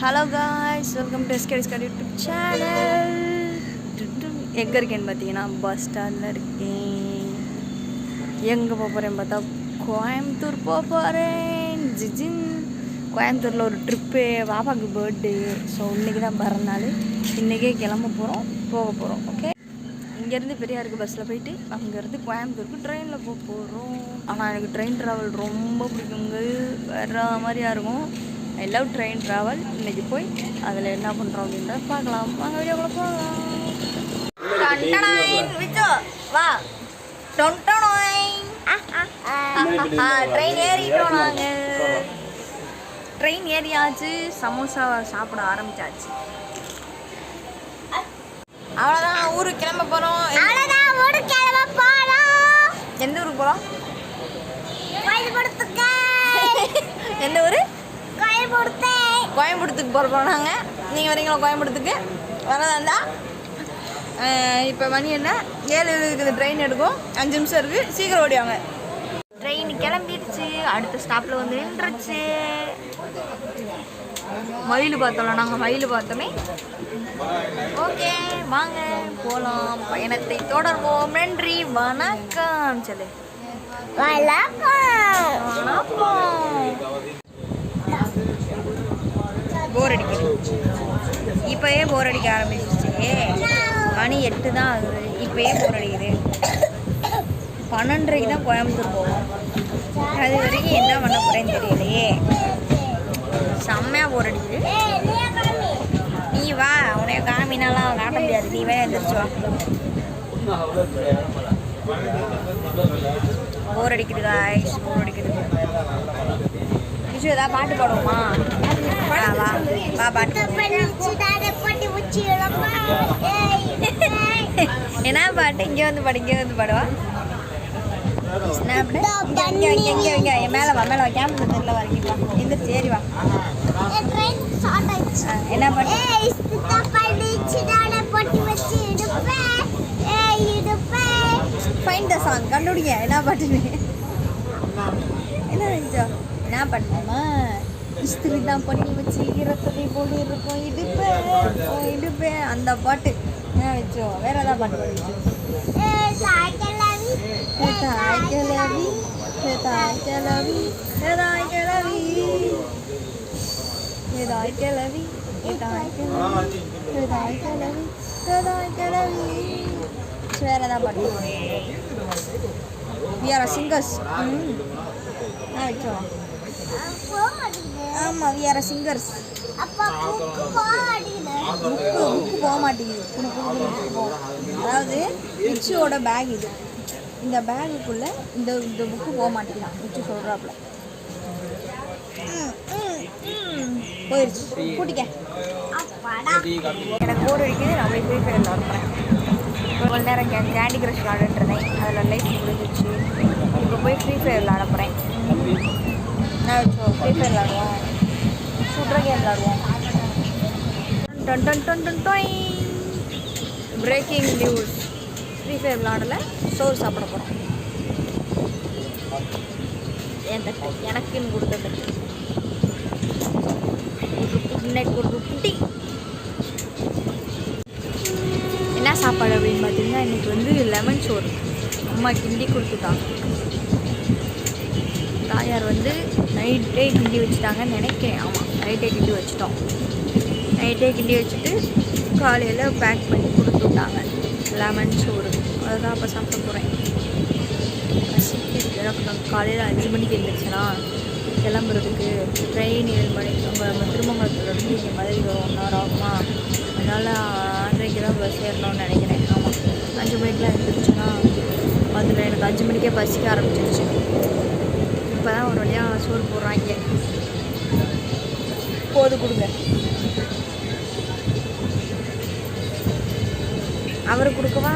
Hello guys welcome to எஸ்கேடிஸ் YouTube channel எங்கே இருக்கேன்னு பார்த்தீங்கன்னா பஸ் ஸ்டாண்டில் இருக்கேன். எங்கே போக போகிறேன் பார்த்தா கோயம்புத்தூர் போக போகிறேன் ஜிஜின் கோயம்புத்தூரில் ஒரு ட்ரிப்பு பாப்பாவுக்கு பர்த்டே ஸோ இன்றைக்கி தான் பிறந்தாள் இன்றைக்கே கிளம்ப போகிறோம் போக போகிறோம் ஓகே இங்கேருந்து பெரியாருக்கு பஸ்ஸில் போயிட்டு அங்கேருந்து கோயம்புத்தூருக்கு ட்ரெயினில் போக போகிறோம் ஆனால் எனக்கு ட்ரெயின் ட்ராவல் ரொம்ப பிடிக்குங்க. வேறு மாதிரியா இருக்கும். ஐ லவ் ட்ரெயின் ட்ராவல் இன்னைக்கு போய் அதில் என்ன பண்ணுறோம் அப்படின்றத பார்க்கலாம். வாங்க வீடியோக்குள்ள போகலாம். வா ட்ரெயின் ஏறிட்டோம் நாங்கள் ட்ரெயின் ஏறியாச்சு. சமோசா சாப்பிட ஆரம்பிச்சாச்சு. அவ்வளோதான் ஊருக்கு கிளம்ப போகிறோம். எந்த ஊருக்கு போகிறோம். எந்த ஊர்? கோயம்புத்தூருக்கு. கோயம்புத்தூருக்கு போகிற போகிறோம் நாங்கள் நீங்கள் வரீங்களா கோயம்புத்தூருக்கு வரதா இருந்தா இப்போ மணி என்ன? ஏழு இருக்குது. ட்ரெயின் எடுக்கும். அஞ்சு நிமிஷம் இருக்குது சீக்கிரம் ஓடிவாங்க. ட்ரெயின் கிளம்பிடுச்சு. அடுத்த ஸ்டாப்பில் வந்து நின்றுச்சு. மயில் பார்த்தோம்ல நாங்கள் மயில் பார்த்தோமே. ஓகே வாங்க. போகலாம் பயணத்தை தொடர்வோம். நன்றி. வணக்கம். சொல்லு. வணக்கம். வணக்கம். போர் அடிக்குது இப்போயே போர் அடிக்க ஆரம்பிச்சிச்சு மணி எட்டு தான் ஆகுது. இப்போயே போர் அடிக்குது. பன்னெண்டரைக்கு தான் கோயம்புத்தூர் போவோம். அது வரைக்கும் என்ன பண்ண போகிறேன்னு தெரியலையே. செம்மையாக போர் அடிக்குது. நீ வா உனைய காமினாலாம் காட்ட முடியாது. நீ வேணா எந்திரிச்சு வா. போர் அடிக்குது காய்ஸ் போர் அடிக்குது. விஜு ஏதாவது பாட்டு பாடுவோமா? வா வா. பாட்டு. என்ன பாட்டு? இங்கே வந்து பாடு இங்கே வந்து பாடுவா மேலே வா மேலே வா. கேம்ப் தெரியல வரைக்கும் வா. எந்திரிச்சு ஏறி வா. என் train start ஆயிடுச்சு. ஆ, என்ன பாட்டு. ஃபைன் த சாங் கண்டுபிடிங்க. என்ன பாட்டுன்னு. என்ன என்ன பண்ணுமா இஸ்திரி தான் பண்ணி வச்சு ஈரத்ததை போல இருக்கும். இடுப்பேன் இடுப்பேன் அந்த பாட்டு. என்ன வச்சோம் வேற ஏதாவது பாட்டு கிளவி தாய் கிளவி தாய் கிளவி தாய் கிளவி தாய் கிளவி தாய் கிளவி வேற ஏதாவது பாட்டு வி ஆர் சிங்கர்ஸ். ம். நான் வச்சோம் ஆ, போக மாட்டேங்குது. ஆமாம் வி ஆர் சிங்கர்ஸ் அப்பா புக்கு போக மாட்டேங்குது. புக்கு போக மாட்டேங்குது புக்கு அதாவது ரிச்சியோட பேக் இது. இந்த பேகுக்குள்ளே இந்த இந்த புக்கு போக மாட்டேங்குதான் ரிச்சு சொல்கிறாப்புல போயிடுச்சு கூட்டிக்க. எனக்கு போர் அடிக்குது நான் போய் ஃப்ரீ ஃபயர் விளாடுறேன் இவ்வளோ நேரம் கே கேண்டி கிரஷ் விளாண்டுருந்தேன் அதில் லைஃப் முடிஞ்சிச்சு இப்போ போய் ஃப்ரீ ஃபயர் விளாட போகிறேன் ஃப்ரீ ஃபயர் விளாடுவோம் சுட்ற கேம் விளாடுவோம் டன் டன் டன் டன் டொய் பிரேக்கிங் நியூஸ் ஃப்ரீ ஃபயர் விளாடல சோறு சாப்பிட போகிறோம் என் தட்டு? எனக்குன்னு கொடுத்த தட்டு. இன்னைக்கு ஒரு குட்டி. என்ன சாப்பாடு அப்படின்னு பார்த்தீங்கன்னா இன்னைக்கு வந்து லெமன் சோறு. அம்மா கிண்டி கொடுத்துட்டாங்க தாயார் வந்து நைட்டே கிண்டி வச்சுட்டாங்கன்னு நினைக்கிறேன். ஆமாம் நைட்டே கிண்டி வச்சுட்டோம். நைட்டே கிண்டி வச்சுட்டு காலையில் பேக் பண்ணி கொடுத்து விட்டாங்க. லெமன் சோறு. அதுதான் அப்போ சாப்பிட போகிறேன் காலையில் அஞ்சு மணிக்கு இருந்துச்சுன்னா கிளம்புறதுக்கு ட்ரெயின் ஏழு மணி நம்ம நம்ம திருமங்கலத்துலேருந்து இங்கே மதுரை வரும். ஒன் ஹவர் ஆகுமா அதனால் ஆறரைக்கு தான் பஸ் ஏறணும்னு நினைக்கிறேன். ஆமாம் அஞ்சு மணிக்கெலாம் இருந்துச்சுன்னா அதில் எனக்கு அஞ்சு மணிக்கே பசிக்க ஆரம்பிச்சிருச்சு. இப்போ தான் ஒரு வழியாக சோறு போடுறாங்க. போது கொடுங்க. அவர் கொடுக்கவா?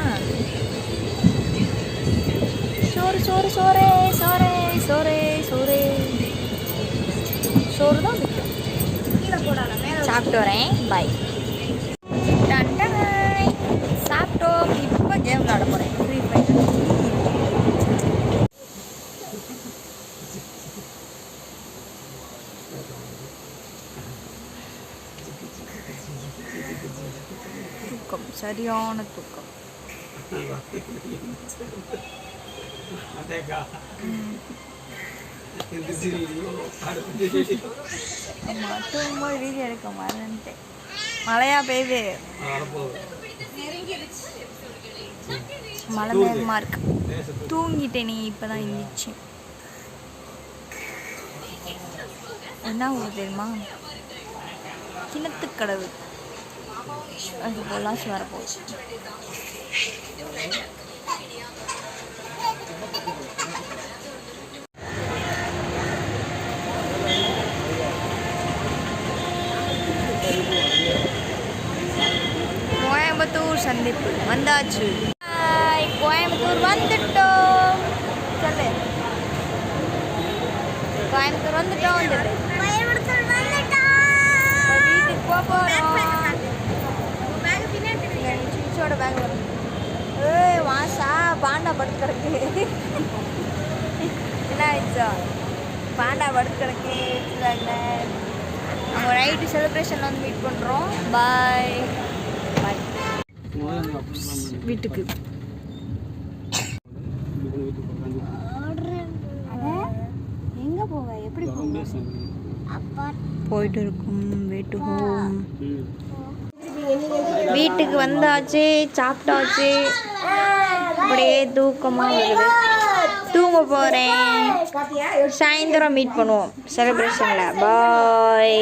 சோறு சோறு சோறே சோறே சோறே சோறே. சோறு தான் சாப்பிட்டு வரேன். பாய் சாப்பிட்டோம். இப்போ கேம் விளாட போகிறேன் ஃப்ரீ ஃபயர் தூக்கம் சரியான தூக்கம். தூங்கும்போது வீடியோ எடுக்க மறந்துட்டேன் மழையா பெய்யுது. மழை வேகமாக இருக்கு. தூங்கிட்டேன் நீ இப்போ தான் இருந்துச்சு என்ன ஊர் தெரியுமா? கிணத்துக்கடவு. அது பொள்ளாச்சி வரப்போகுது கோயம்புத்தூர் சந்திப்பு வந்தாச்சு ஹாய், கோயம்புத்தூர் வந்துட்டோம் சொல்லு கோயம்புத்தூர் வந்துட்டோம் சொல்லு பயன்படுத்தல் வந்துட்டா இப்ப வீட்டுக்கு போக போகிறோம் சிச்சோட பேக் வரும் ஏய் வாசா பாண்டா படுத்து கிடக்கு ஆயிடுச்சா பாண்டா படுத்து கிடக்கு நம்ம நைட்டு செலிப்ரேஷன் வந்து மீட் பண்ணுறோம் பாய் பாய் வீட்டுக்கு. எங்கே போவ? எப்படி போயிட்டு இருக்கும் வீட்டு ஹோம் வீட்டுக்கு வந்தாச்சு சாப்பிட்டாச்சு. அப்படியே தூக்கமாக வருது. தூங்க போகிறேன் சாயந்தரம் மீட் பண்ணுவோம். செலிப்ரேஷனில் பாய்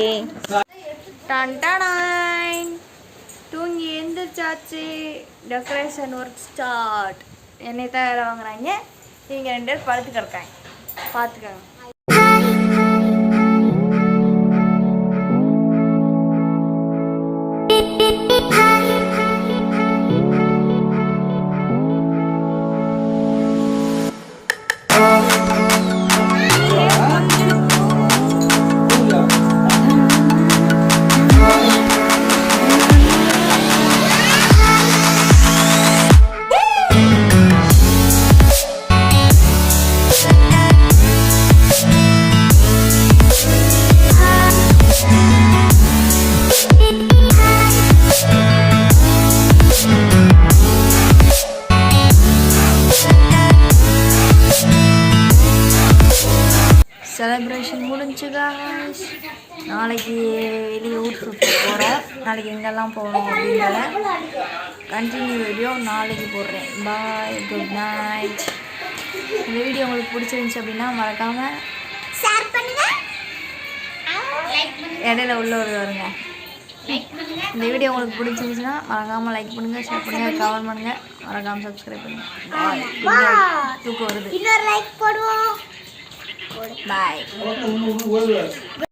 டான் தூங்கி எந்திரிச்சாச்சு. டெக்கரேஷன் ஒர்க் ஸ்டார்ட் என்னை தான் வேலை வாங்குறாங்க? நீங்கள் ரெண்டு பேர் படுத்து கிடக்காங்க. பார்த்துக்கோங்க முடிஞ்சு guys. நாளைக்கு வெளியே ஊர் சுற்ற போகிறேன் நாளைக்கு எங்கெல்லாம் போகணும் அப்படின்றத கண்டினியூ வீடியோ நாளைக்கு போடுறேன். பாய் குட் நைட் இந்த வீடியோ உங்களுக்கு பிடிச்சிருந்துச்சு அப்படின்னா மறக்காமல் ஷேர் பண்ணுங்க. லைக் பண்ணுங்க. இடையில உள்ள ஒரு வருங்க. இந்த வீடியோ உங்களுக்கு பிடிச்சிருந்துச்சுன்னா மறக்காமல் லைக் பண்ணுங்கள் ஷேர் பண்ணுங்கள் கமெண்ட் பண்ணுங்கள் மறக்காமல் சப்ஸ்கிரைப் பண்ணுங்கள் தூக்கம் வருது. இன்னொரு லைக் போடுவோம். பாய்